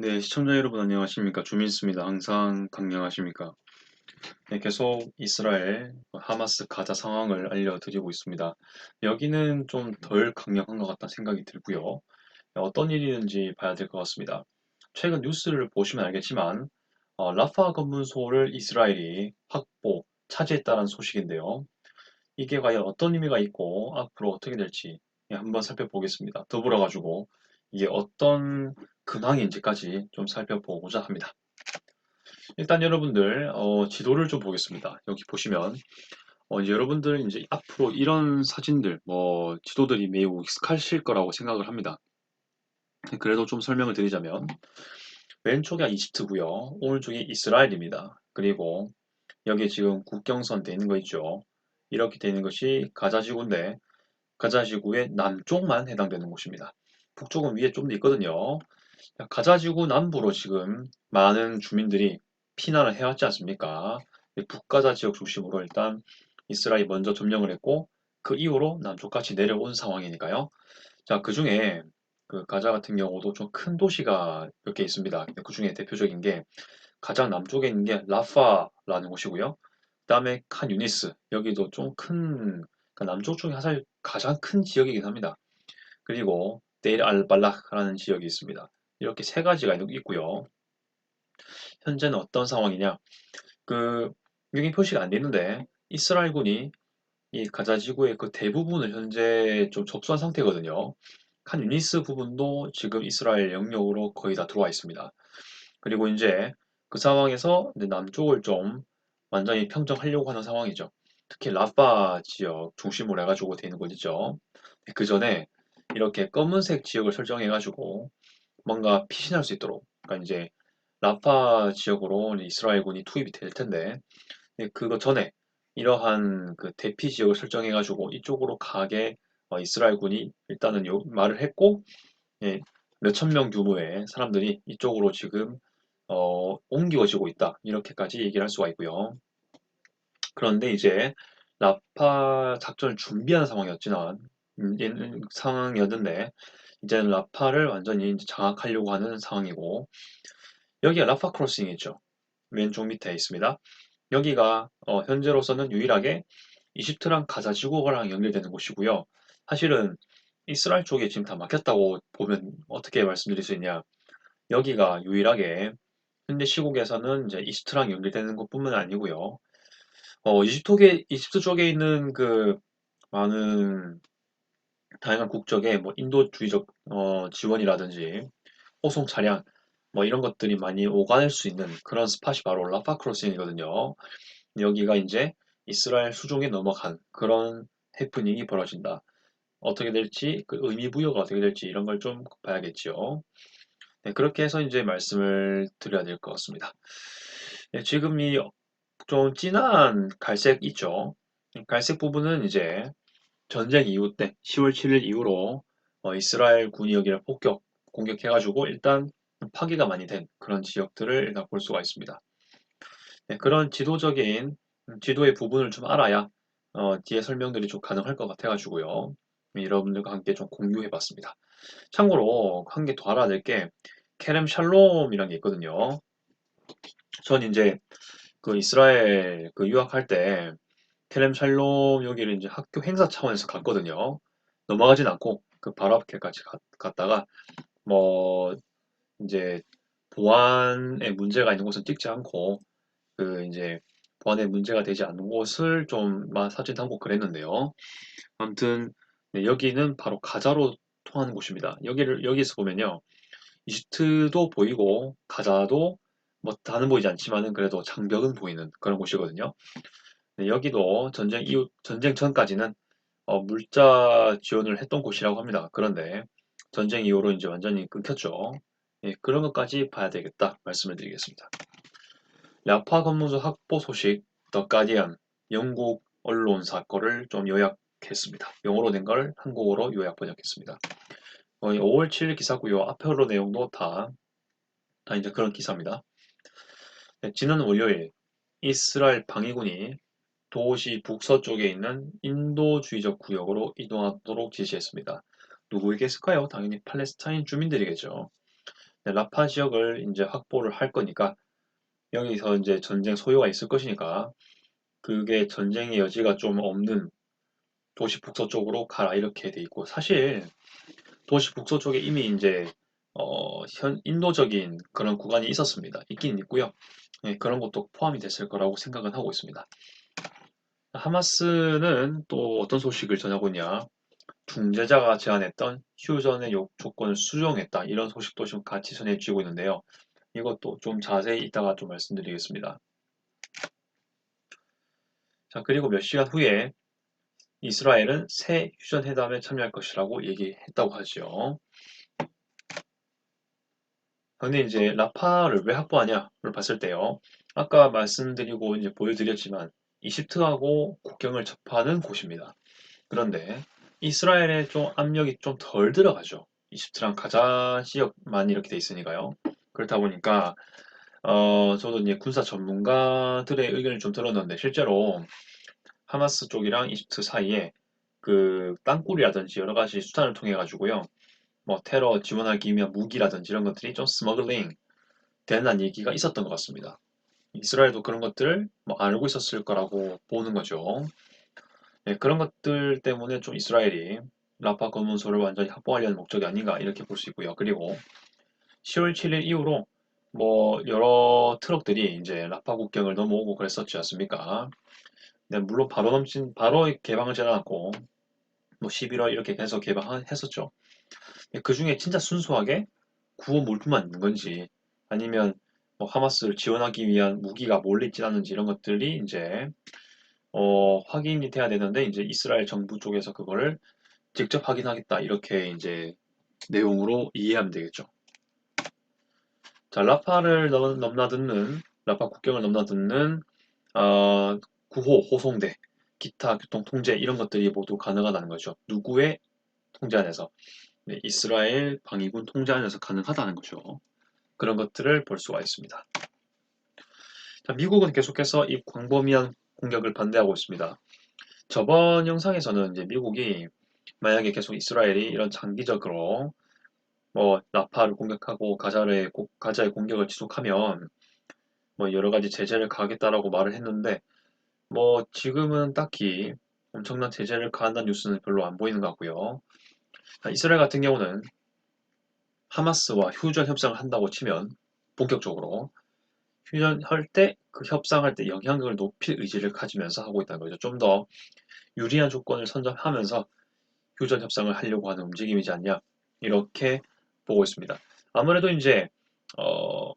네, 시청자 여러분 안녕하십니까? 주민수입니다. 항상 강령하십니까? 네, 계속 이스라엘 하마스 가자 상황을 알려드리고 있습니다. 여기는 좀 덜 강력한 것 같다는 생각이 들고요. 어떤 일이 있는지 봐야 될 것 같습니다. 최근 뉴스를 보시면 알겠지만 어, 라파 검문소를 이스라엘이 확보, 차지했다는 소식인데요. 이게 과연 어떤 의미가 있고 앞으로 어떻게 될지 한번 살펴보겠습니다. 더불어 가지고 이게 어떤 근황인지까지 좀 살펴보고자 합니다. 일단 여러분들 어, 지도를 좀 보겠습니다. 여기 보시면 어, 이제 여러분들 이제 앞으로 이런 사진들 뭐 지도들이 매우 익숙하실 거라고 생각을 합니다. 그래도 좀 설명을 드리자면 왼쪽이 이집트고요. 오른쪽이 이스라엘입니다. 그리고 여기 지금 국경선 돼 있는 거 있죠. 이렇게 되는 것이 가자지구인데 가자지구의 남쪽만 해당되는 곳입니다. 북쪽은 위에 좀 더 있거든요. 가자지구 남부로 지금 많은 주민들이 피난을 해왔지 않습니까? 북가자 지역 중심으로 일단 이스라엘이 먼저 점령을 했고 그 이후로 남쪽까지 내려온 상황이니까요. 자, 그 중에 그 가자 같은 경우도 좀 큰 도시가 몇 개 있습니다. 그 중에 대표적인 게 가장 남쪽에 있는 게 라파라는 곳이고요. 그 다음에 칸 유니스 여기도 좀 큰 남쪽 중에 사실 가장 큰 지역이긴 합니다. 그리고 데일 알발라라는 지역이 있습니다. 이렇게 세 가지가 있고요. 현재는 어떤 상황이냐? 그 여기 표시가 안 되는데 이스라엘군이 이 가자 지구의 그 대부분을 현재 좀 접수한 상태거든요. 칸 유니스 부분도 지금 이스라엘 영역으로 거의 다 들어와 있습니다. 그리고 이제 그 상황에서 남쪽을 좀 완전히 평정하려고 하는 상황이죠. 특히 라파 지역 중심으로 해가지고 되는 곳이죠. 그 전에 이렇게 검은색 지역을 설정해가지고 뭔가 피신할 수 있도록 그러니까 이제 라파 지역으로 이스라엘군이 투입이 될 텐데 그거 전에 이러한 그 대피 지역을 설정해 가지고 이쪽으로 가게 어, 이스라엘군이 일단은 요 말을 했고 예, 몇천 명 규모의 사람들이 이쪽으로 지금 어, 옮겨지고 있다 이렇게까지 얘기를 할 수가 있고요. 그런데 이제 라파 작전을 준비하는 상황이었지만 음, 상황이었는데 이제는 라파를 완전히 장악하려고 하는 상황이고 여기가 라파 크로싱 있죠. 왼쪽 밑에 있습니다. 여기가 어, 현재로서는 유일하게 이집트랑 가자 지구랑 연결되는 곳이고요. 사실은 이스라엘 쪽에 지금 다 막혔다고 보면 어떻게 말씀드릴 수 있냐. 여기가 유일하게 현재 시국에서는 이제 이집트랑 연결되는 것뿐만 아니고요. 어, 이집트, 이집트 쪽에 있는 그 많은 다양한 국적의 뭐 인도주의적 어, 지원이라든지 호송 차량 뭐 이런 것들이 많이 오가낼 수 있는 그런 스팟이 바로 라파 크로싱이거든요. 여기가 이제 이스라엘 수종에 넘어간 그런 해프닝이 벌어진다. 어떻게 될지 그 의미 부여가 어떻게 될지 이런 걸 좀 봐야겠죠. 네, 그렇게 해서 이제 말씀을 드려야 될 것 같습니다. 네, 지금 이 좀 진한 갈색 있죠. 갈색 부분은 이제 전쟁 이후 때 10월 7일 이후로 어, 이스라엘 군이 여기를 폭격 공격해가지고 일단 파괴가 많이 된 그런 지역들을 일단 볼 수가 있습니다. 네, 그런 지도적인 음, 지도의 부분을 좀 알아야 어, 뒤에 설명들이 좀 가능할 것 같아가지고요. 네, 여러분들과 함께 좀 공유해봤습니다. 참고로 한 개 더 알아야 될 게 케렘 샬롬이라는 게 있거든요. 전 이제 그 이스라엘 그 유학할 때 케렘 샬롬 여기를 이제 학교 행사 차원에서 갔거든요. 넘어가진 않고 그 바로 앞에까지 갔다가 뭐 이제 보안에 문제가 있는 곳은 찍지 않고 그 이제 보안에 문제가 되지 않는 곳을 좀 사진 담고 그랬는데요. 아무튼 네, 여기는 바로 가자로 통하는 곳입니다. 여기를 여기서 보면요. 이집트도 보이고 가자도 뭐 다는 보이지 않지만은 그래도 장벽은 보이는 그런 곳이거든요. 네, 여기도 전쟁 이후 전쟁 전까지는 어, 물자 지원을 했던 곳이라고 합니다. 그런데 전쟁 이후로 이제 완전히 끊겼죠. 예, 그런 것까지 봐야 되겠다 말씀을 드리겠습니다. 라파 검문소 확보 소식 더 가디언 영국 언론사 거를 좀 요약했습니다. 영어로 된 걸 한국어로 요약 번역했습니다. 어, 5월 7일 기사고요. 앞으로 내용도 다, 다 이제 그런 기사입니다. 네, 지난 월요일 이스라엘 방위군이 도시 북서쪽에 있는 인도주의적 구역으로 이동하도록 지시했습니다. 누구에게 했을까요? 당연히 팔레스타인 주민들이겠죠. 네, 라파 지역을 이제 확보를 할 거니까 여기서 이제 전쟁 소요가 있을 것이니까 그게 전쟁의 여지가 좀 없는 도시 북서쪽으로 가라 이렇게 돼 있고 사실 도시 북서쪽에 이미 이제 어, 현 인도적인 그런 구간이 있었습니다. 있긴 있고요. 예, 그런 것도 포함이 됐을 거라고 생각은 하고 있습니다. 하마스는 또 어떤 소식을 전하고 있냐? 중재자가 제안했던 휴전의 요- 조건을 수정했다. 이런 소식도 지금 같이 전해지고 있는데요. 이것도 좀 자세히 이따가 좀 말씀드리겠습니다. 자, 그리고 몇 시간 후에 이스라엘은 새 휴전 회담에 참여할 것이라고 얘기했다고 하죠. 근데 이제 라파를 왜 확보하냐를 봤을 때요. 아까 말씀드리고 이제 보여드렸지만 이집트하고 국경을 접하는 곳입니다. 그런데 이스라엘의 좀 압력이 좀 덜 들어가죠. 이집트랑 가자 지역만 이렇게 돼 있으니까요. 그렇다 보니까 어, 저도 이제 군사 전문가들의 의견을 좀 들었는데 실제로 하마스 쪽이랑 이집트 사이에 그 땅굴이라든지 여러 가지 수단을 통해 가지고요. 뭐 테러 지원하기 위한 무기라든지 이런 것들이 좀 스머글링 되는 얘기가 있었던 것 같습니다. 이스라엘도 그런 것들을 뭐 알고 있었을 거라고 보는 거죠. 네, 그런 것들 때문에 좀 이스라엘이 라파 검문소를 완전히 확보하려는 목적이 아닌가 이렇게 볼 수 있고요. 그리고 10월 7일 이후로 뭐 여러 트럭들이 이제 라파 국경을 넘어오고 그랬었지 않습니까? 네, 물론 바로 넘친 바로 개방을 지 않았고 뭐 11월 이렇게 계속 개방했었죠. 그 중에 진짜 순수하게 구호 물품만 있는 건지 아니면 뭐 하마스를 지원하기 위한 무기가 몰래 있지 않은지 이런 것들이 이제 어, 확인이 돼야 되는데 이제 이스라엘 정부 쪽에서 그거를 직접 확인하겠다 이렇게 이제 내용으로 이해하면 되겠죠. 자, 라파를 넘, 넘나드는 라파 국경을 넘나드는 어, 구호, 호송대, 기타 교통 통제 이런 것들이 모두 가능하다는 거죠. 누구의 통제 안에서 네, 이스라엘 방위군 통제 안에서 가능하다는 거죠. 그런 것들을 볼 수가 있습니다. 자, 미국은 계속해서 이 광범위한 공격을 반대하고 있습니다. 저번 영상에서는 이제 미국이 만약에 계속 이스라엘이 이런 장기적으로 뭐 라파를 공격하고 가자를 가자의 공격을 지속하면 뭐 여러 가지 제재를 가하겠다라고 말을 했는데 뭐 지금은 딱히 엄청난 제재를 가한다는 뉴스는 별로 안 보이는 것 같고요. 이스라엘 같은 경우는 하마스와 휴전 협상을 한다고 치면 본격적으로 휴전할 때 그 협상할 때 영향력을 높일 의지를 가지면서 하고 있다는 거죠. 좀 더 유리한 조건을 선점하면서 휴전 협상을 하려고 하는 움직임이지 않냐 이렇게 보고 있습니다. 아무래도 이제 어,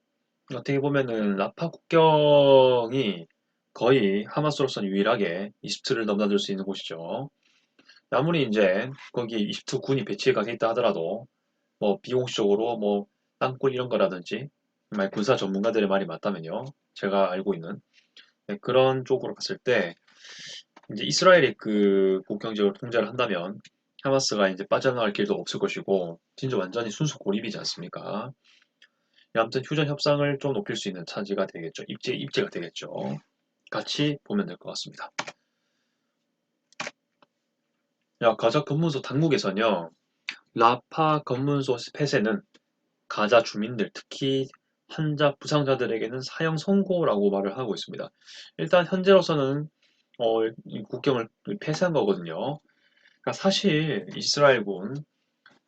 어떻게 보면은 라파 국경이 거의 하마스로서는 유일하게 이집트를 넘나들 수 있는 곳이죠. 아무리 이제 거기 이집트 군이 배치가 돼 있다 하더라도 뭐 비공식적으로 뭐 땅굴 이런 거라든지 정말 군사 전문가들의 말이 맞다면요. 제가 알고 있는 네, 그런 쪽으로 봤을 때 이제 이스라엘이 그 국경 지역을 통제를 한다면 하마스가 이제 빠져나갈 길도 없을 것이고 진짜 완전히 순수 고립이지 않습니까? 아무튼 휴전 협상을 좀 높일 수 있는 차지가 되겠죠. 입지 입지가 되겠죠. 같이 보면 될 것 같습니다. 야, 가자 검문소 당국에서는요. 라파 검문소 폐쇄는 가자 주민들, 특히 환자, 부상자들에게는 사형 선고라고 말을 하고 있습니다. 일단 현재로서는 어, 국경을 폐쇄한 거거든요. 그러니까 사실 이스라엘군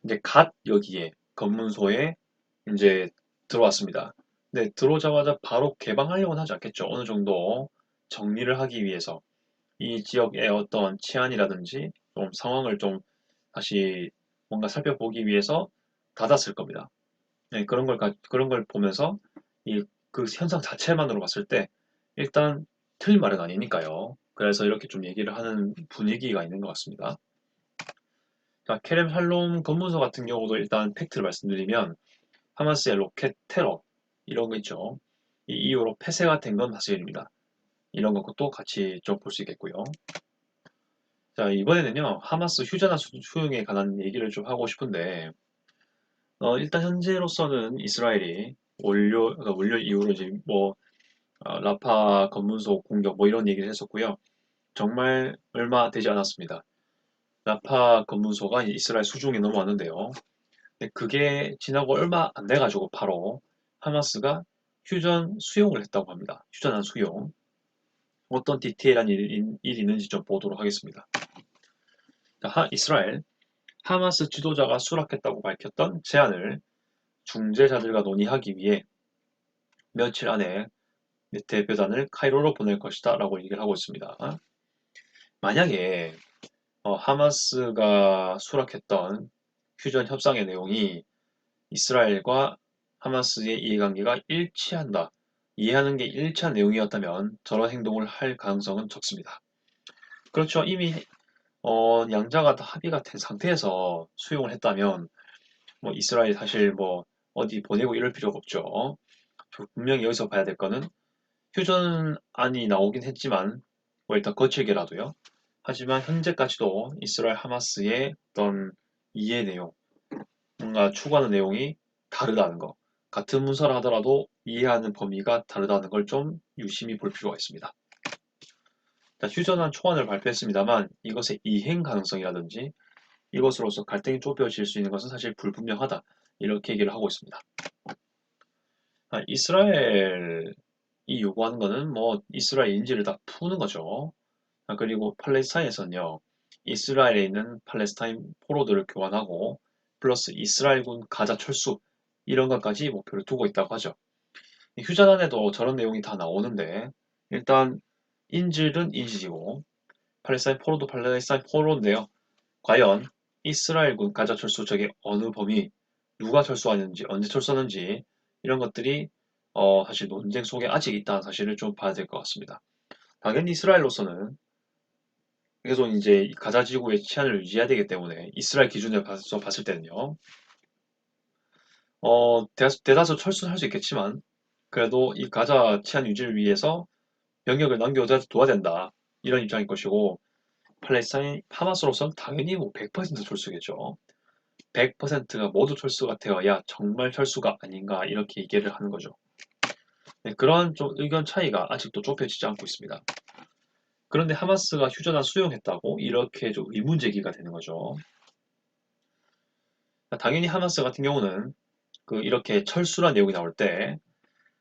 이제 갓 여기에 검문소에 이제 들어왔습니다. 근데 들어오자마자 바로 개방하려고는 하지 않겠죠. 어느 정도 정리를 하기 위해서 이 지역의 어떤 치안이라든지 좀 상황을 좀 다시 뭔가 살펴보기 위해서 닫았을 겁니다. 네, 그런 걸 그런 걸 보면서 이 그 현상 자체만으로 봤을 때 일단 틀린 말은 아니니까요. 그래서 이렇게 좀 얘기를 하는 분위기가 있는 것 같습니다. 자, 케렘 살롬 검문소 같은 경우도 일단 팩트를 말씀드리면 하마스의 로켓 테러 이런 거 있죠. 이 이후로 폐쇄가 된 건 사실입니다. 이런 것도 같이 좀 볼 수 있겠고요. 자, 이번에는요, 하마스 휴전화 수용에 관한 얘기를 좀 하고 싶은데, 어, 일단 현재로서는 이스라엘이 원료, 그러니까 원료 이후로 이제 뭐, 어, 라파 검문소 공격 뭐 이런 얘기를 했었고요. 정말 얼마 되지 않았습니다. 라파 검문소가 이스라엘 수중에 넘어왔는데요. 그게 지나고 얼마 안 돼가지고 바로 하마스가 휴전 수용을 했다고 합니다. 휴전한 수용. 어떤 디테일한 일이, 일이 있는지 좀 보도록 하겠습니다. 하, 이스라엘 하마스 지도자가 수락했다고 밝혔던 제안을 중재자들과 논의하기 위해 며칠 안에 대표단을 카이로로 보낼 것이다 라고 얘기를 하고 있습니다. 만약에 어, 하마스가 수락했던 휴전 협상의 내용이 이스라엘과 하마스의 이해관계가 일치한다. 이해하는 게 일치한 내용이었다면 저런 행동을 할 가능성은 적습니다. 그렇죠. 이미 어, 양자가 다 합의가 된 상태에서 수용을 했다면 뭐 이스라엘 사실 뭐 어디 보내고 이럴 필요가 없죠. 분명히 여기서 봐야 될 거는 휴전안이 나오긴 했지만 뭐 일단 거칠게라도요. 하지만 현재까지도 이스라엘 하마스의 어떤 이해 내용, 뭔가 추구하는 내용이 다르다는 거. 같은 문서를 하더라도 이해하는 범위가 다르다는 걸 좀 유심히 볼 필요가 있습니다. 휴전한 초안을 발표했습니다만 이것의 이행 가능성이라든지 이것으로서 갈등이 좁혀질 수 있는 것은 사실 불분명하다. 이렇게 얘기를 하고 있습니다. 아, 이스라엘이 요구하는 것은 뭐 이스라엘 인지를 다 푸는 거죠. 아, 그리고 팔레스타인에서는요. 이스라엘에 있는 팔레스타인 포로들을 교환하고 플러스 이스라엘군 가자 철수 이런 것까지 목표를 두고 있다고 하죠. 휴전 안에도 저런 내용이 다 나오는데 일단 인질은 인질이고 팔레스타인 포로도 팔레스타인 포로인데요. 과연 이스라엘군 가자 철수 적의 어느 범위 누가 철수하는지 언제 철수하는지 이런 것들이 어, 사실 논쟁 속에 아직 있다는 사실을 좀 봐야 될 것 같습니다. 당연히 이스라엘로서는 계속 이제 가자 지구의 치안을 유지해야 되기 때문에 이스라엘 봐서 봤을 때는요. 어, 대다수 철수할 수 있겠지만 그래도 이 가자 치안 유지를 위해서 병력을 남겨둬야 된다. 이런 입장일 것이고 팔레스타인 하마스로서는 당연히 뭐 100% 철수겠죠. 100%가 모두 철수가 되어야 정말 철수가 아닌가 이렇게 얘기를 하는 거죠. 네, 그런 좀 의견 차이가 아직도 좁혀지지 않고 있습니다. 그런데 하마스가 휴전안 수용했다고 이렇게 좀 의문 제기가 되는 거죠. 당연히 하마스 같은 경우는 그 이렇게 철수란 내용이 나올 때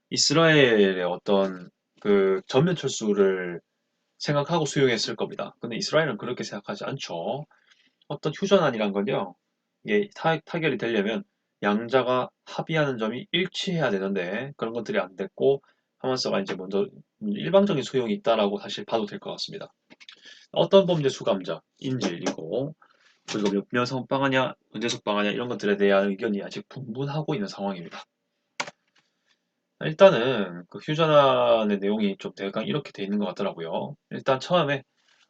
이스라엘의 어떤 그 전면 철수를 생각하고 수용했을 겁니다. 근데 이스라엘은 그렇게 생각하지 않죠. 어떤 휴전안이란 건요. 이게 타, 타결이 되려면 양자가 합의하는 점이 일치해야 되는데 그런 것들이 안 됐고 하마스가 이제 먼저 일방적인 소용이 있다라고 사실 봐도 될 것 같습니다. 어떤 범죄 수감자, 인질이고 그리고 몇 석방하냐, 언제 석방하냐 이런 것들에 대한 의견이 아직 분분하고 있는 상황입니다. 일단은 그 휴전안의 내용이 좀 대강 이렇게 돼 있는 것 같더라고요. 일단 처음에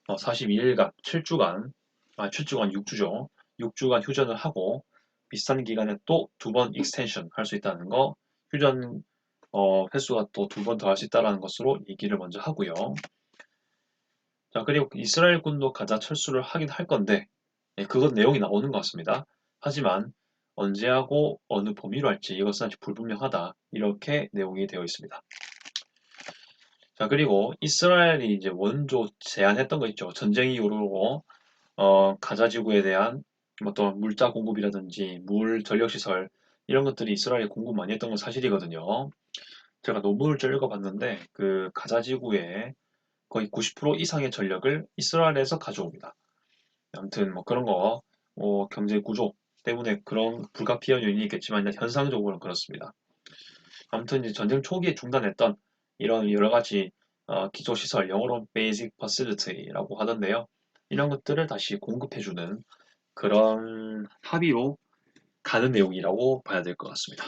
42일간, 어, 7주간, 아 7주간 6주죠. 6주간 휴전을 하고 비슷한 기간에 또 두 번 익스텐션 할 수 있다는 거, 휴전 어, 횟수가 또 두 번 더 할 수 있다는 것으로 얘기를 먼저 하고요. 자, 그리고 이스라엘 군도 가자 철수를 하긴 할 건데, 예, 그것 내용이 나오는 것 같습니다. 하지만 언제 하고 어느 범위로 할지 이것은 아직 불분명하다. 이렇게 내용이 되어 있습니다. 자, 그리고 이스라엘이 이제 원조 제안했던 거 있죠. 전쟁 이후로 어, 가자 지구에 대한 어떤 물자 공급이라든지 물 전력 시설 이런 것들이 이스라엘이 공급 많이 했던 건 사실이거든요. 제가 논문을 좀 읽어봤는데 그 가자 지구의 거의 90% 이상의 전력을 이스라엘에서 가져옵니다. 아무튼 뭐 그런 거, 뭐 경제 구조 때문에 그런 불가피한 요인이 있겠지만 현상적으로는 그렇습니다. 아무튼 이제 전쟁 초기에 중단했던 이런 여러 가지 어, 기초 시설, 영어로 basic facility라고 하던데요. 이런 것들을 다시 공급해주는 그런 합의로 가는 내용이라고 봐야 될 것 같습니다.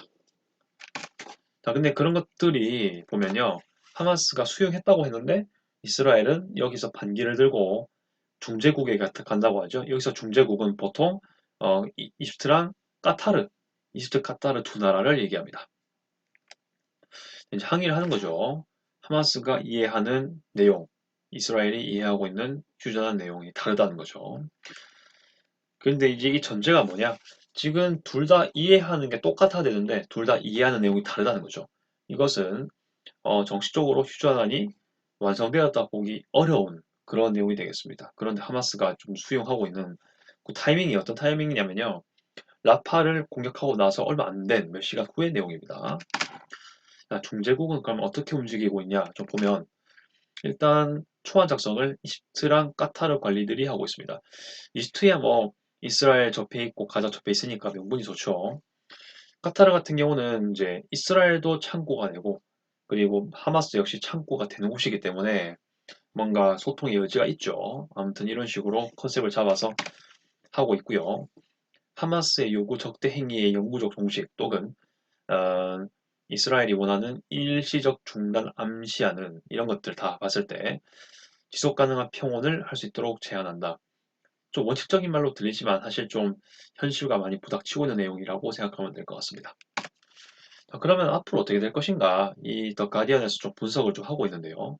자, 근데 그런 것들이 보면요. 하마스가 수용했다고 했는데 이스라엘은 여기서 반기를 들고 중재국에 간다고 하죠. 여기서 중재국은 보통 어, 이집트랑 까타르, 이집트, 카타르 두 나라를 얘기합니다. 이제 항의를 하는 거죠. 하마스가 이해하는 내용, 이스라엘이 이해하고 있는 휴전한 내용이 다르다는 거죠. 그런데 이제 이 전제가 뭐냐? 지금 둘 다 이해하는 게 똑같아야 되는데 둘 다 이해하는 내용이 다르다는 거죠. 이것은 어, 정식적으로 휴전안이 완성되었다 보기 어려운 그런 내용이 되겠습니다. 그런데 하마스가 좀 수용하고 있는 그 타이밍이 어떤 타이밍이냐면요. 라파를 공격하고 나서 얼마 안 된 몇 시간 후의 내용입니다. 자, 중재국은 그럼 어떻게 움직이고 있냐 좀 보면 일단 초안 작성을 이집트랑 까타르 관리들이 하고 있습니다. 이집트야 뭐 이스라엘 접해 있고 가자 접해 있으니까 명분이 좋죠. 까타르 같은 경우는 이제 이스라엘도 창고가 되고 그리고 하마스 역시 창고가 되는 곳이기 때문에 뭔가 소통의 여지가 있죠. 아무튼 이런 식으로 컨셉을 잡아서 하고 있고요. 하마스의 요구 적대 행위의 영구적 종식 또는 어, 이스라엘이 원하는 일시적 중단 암시하는 이런 것들 다 봤을 때 지속 가능한 평온을 할 수 있도록 제안한다. 좀 원칙적인 말로 들리지만 사실 좀 현실과 많이 부닥치고 있는 내용이라고 생각하면 될 것 같습니다. 자, 그러면 앞으로 어떻게 될 것인가? 이 더 가디언에서 좀 분석을 좀 하고 있는데요.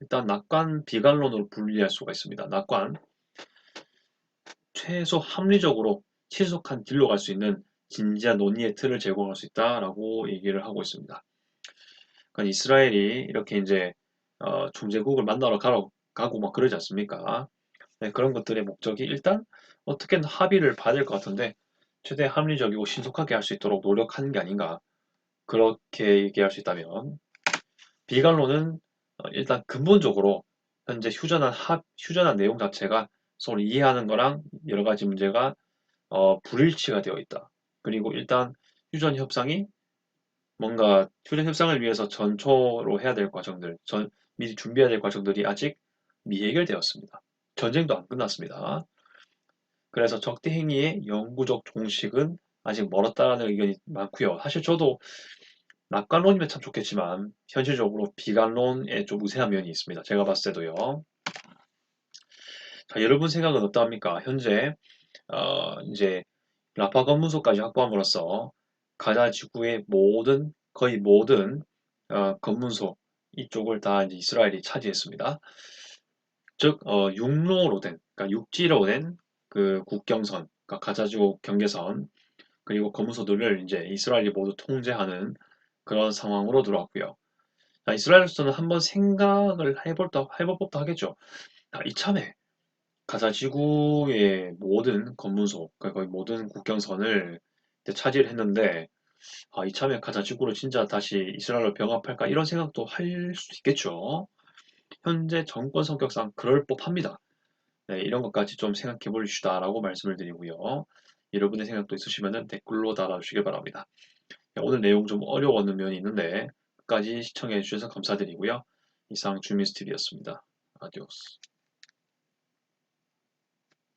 일단 낙관 비관론으로 분리할 수가 있습니다. 낙관 최소 합리적으로 신속한 딜로 갈 수 있는 진지한 논의의 틀을 제공할 수 있다라고 얘기를 하고 있습니다. 그러니까 이스라엘이 이렇게 이제 어, 중재국을 만나러 가러 가고 막 그러지 않습니까? 네, 그런 것들의 목적이 일단 어떻게든 합의를 될것 같은데 최대 합리적이고 신속하게 할 수 있도록 노력하는 게 아닌가 그렇게 얘기할 수 있다면 비관론은 어, 일단 근본적으로 현재 휴전한 합 휴전한 내용 자체가 서로 이해하는 거랑 여러 가지 문제가 어, 불일치가 되어 있다. 그리고 일단 휴전 협상이 뭔가 휴전 협상을 위해서 전초로 해야 될 과정들, 전, 미리 준비해야 될 과정들이 아직 미해결되었습니다. 전쟁도 안 끝났습니다. 그래서 적대 행위의 영구적 종식은 아직 멀었다라는 의견이 많고요. 사실 저도 낙관론이면 참 좋겠지만 현실적으로 비관론에 좀 우세한 면이 있습니다. 제가 봤을 때도요. 자, 여러분 생각은 어떠합니까? 현재 어, 이제 라파 검문소까지 확보함으로써 가자 지구의 모든 거의 모든 어, 검문소 이쪽을 다 이제 이스라엘이 차지했습니다. 즉 어, 육로로 된, 그러니까 육지로 된 그 국경선, 그러니까 가자 지구 경계선 그리고 검문소들을 이제 이스라엘이 모두 통제하는 그런 상황으로 들어왔고요. 자, 이스라엘로서는 한번 생각을 해볼, 해볼 법도 하겠죠. 자, 이참에 가자 지구의 모든 검문소, 그러니까 거의 모든 국경선을 차지를 했는데, 아, 이참에 가자 지구로 진짜 다시 이스라엘로 병합할까 이런 생각도 할수 있겠죠. 현재 정권 성격상 그럴 법합니다. 네, 이런 것까지 좀 생각해 보시다라고 말씀을 드리고요. 여러분의 생각도 있으시면 댓글로 달아주시길 바랍니다. 네, 오늘 내용 좀 어려웠는 면이 있는데 끝까지 시청해 주셔서 감사드리고요. 이상 주미스TV였습니다. 아디오스.